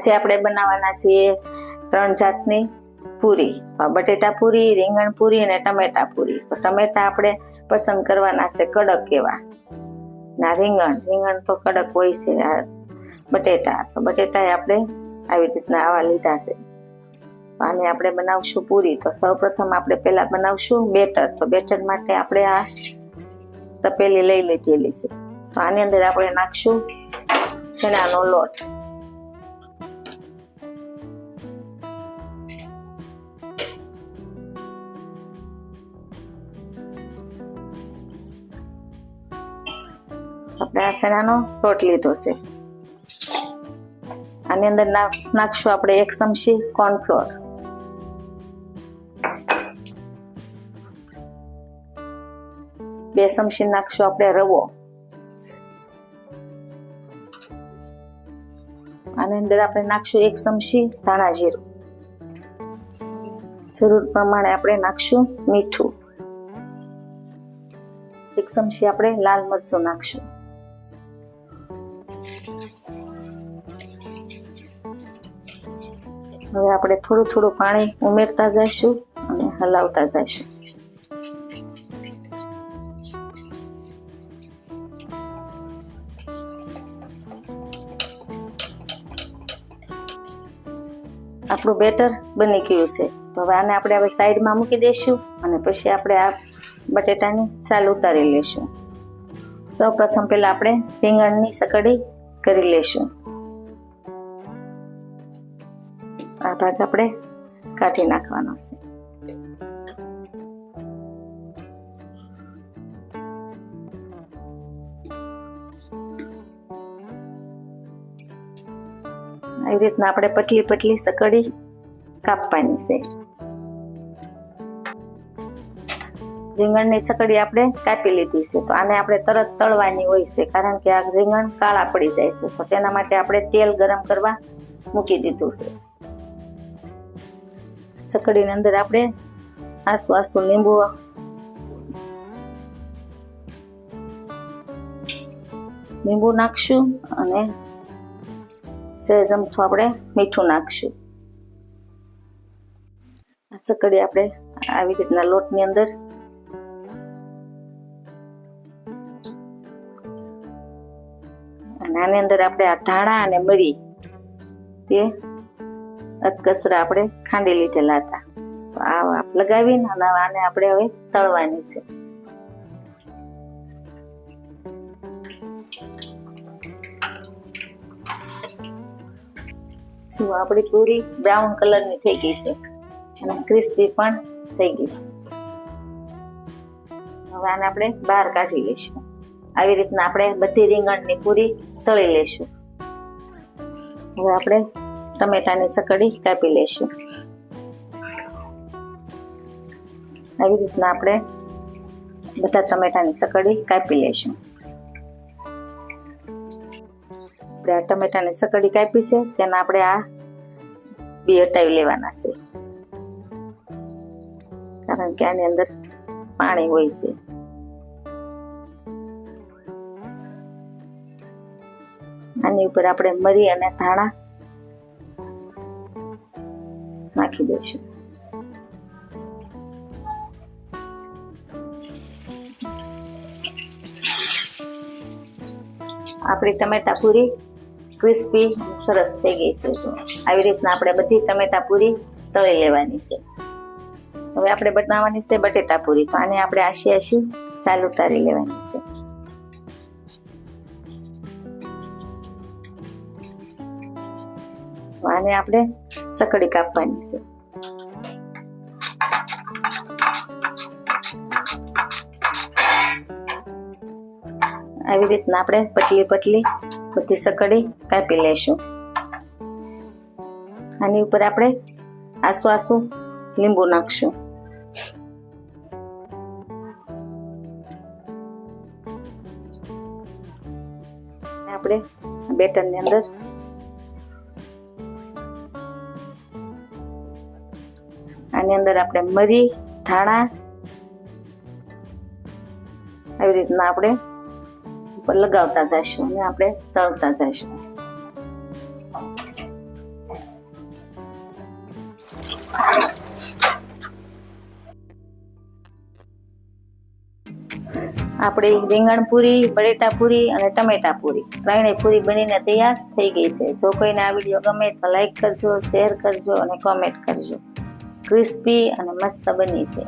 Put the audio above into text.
આજે આપણે બનાવવાના છીએ ત્રણ જાતની પૂરી. બટેટા પૂરી, રીંગણ પૂરી અને ટમેટા પૂરી. તો ટમેટા આપણે પસંદ કરવાના છે કડક એવા. ના, રીંગણ. રીંગણ તો કડક હોય છે આ બટેટા. તો બટેટા આપણે આવી રીતના આવા લીધા છે. આને આપણે બનાવશું પૂરી. તો સૌપ્રથમ આપણે પહેલા બનાવશું બેટર. તો બેટર માટે આપણે આ તપેલી લઈ લીધેલી છે. તો આની અંદર આપણે નાખશું ચણાનો લોટ. આપણે આ ચણાનો લોટ લીધો છે. આની અંદર નાખશું આપણે એક ચમચી કોર્નફ્લોર બે ચમચી નાખશું આપણે રવો. આની અંદર આપણે નાખશું એક ચમચી ધાણા જીરું. જરૂર પ્રમાણે આપણે નાખશું મીઠું. એક ચમચી આપણે લાલ મરચું નાખશું. હવે આપણે થોડું થોડું પાણી ઉમેરતા જઈશું અને હલાવતા જઈશું. આપણું બેટર બની ગયું છે. તો હવે આને આપણે હવે સાઈડમાં મૂકી દઈશું અને પછી આપણે આ બટેટાની છાલ ઉતારી લેશું સૌ પ્રથમ પહેલાં આપણે રીંગણની સકડી કરી લેશું આ ભાગ આપણે કાઢી નાખવાનો છે. આવી રીતના આપણે પતલી પતલી સકડી કાપવાની છે. રીંગણની સકડી આપણે કાપી લીધી છે. તો આને આપણે તરત તળવાની હોય છે, કારણ કે આ રીંગણ કાળા પડી જાય છે. તો તેના માટે આપણે તેલ ગરમ કરવા મૂકી દીધું છે. ચકડીની અંદર આપણે આસુ આસુ લીંબુ લીંબુ નાખશું અને સહેજ અમથું આપણે મીઠું નાખશું. આ ચકડી આપણે આવી રીતના લોટની અંદર અને આની અંદર આપણે આ ધાણા અને મરી તે અધકસરા આપણે ખાંડી લીધેલા હતા. આ લગાવીને અને આને આપણે હવે તળવાની છે. જો આપણી પૂરી બ્રાઉન કલરની થઈ ગઈ છે અને ક્રિસ્પી પણ થઈ ગઈ છે. હવે આને આપણે બહાર કાઢી લઈશું. આવી રીતના આપણે બધી રીંગણની પૂરી તળી લઈશું. હવે આપણે ટમેટાની ચકડી કાપી લઈશું આવી રીતના આપણે બધા ટમેટાની ચકડી કાપી લઈશું આપણે આ ટમેટાની ચકડી કાપી છે, તેના આપણે આ બી હટાવી લેવાના છે. કારણ કે આની અંદર પાણી હોય છે. આની ઉપર આપણે મરી અને ધાણા નાખી દઈશું આપણી ટમેટા પૂરી ક્રિસ્પી, સરસ થઈ ગઈ છે આવી રીતના આપણે બધી ટમેટા પૂરી તળી લેવાની છે. હવે આપણે બનાવવાની છે બટેટા પૂરી. તો આને આપણે આશી આશી સાલ ઉતારી લેવાની છે. આને આપણે ચકડી કાપવાની છે આવી રીતના આપણે પતલી પતલી બધી સકડી કાપી લેશું. આની ઉપર આપણે આસુ આસુ લીંબુ નાખશું. આપણે બેટરની અંદર આની અંદર આપણે મરી, ધાણા, આવી રીતના આપણે લગાવતા જઈશું અને આપણે તળતા જઈશું. આપણે રીંગણ પૂરી, બટેટા પૂરી અને ટમેટા પૂરી, ત્રણેય પૂરી બનીને તૈયાર થઈ ગઈ છે. જો કોઈને આ વીડિયો ગમે તો લાઈક કરજો શેર કરજો અને કોમેન્ટ કરજો. ક્રિસ્પી અને મસ્ત બની છે.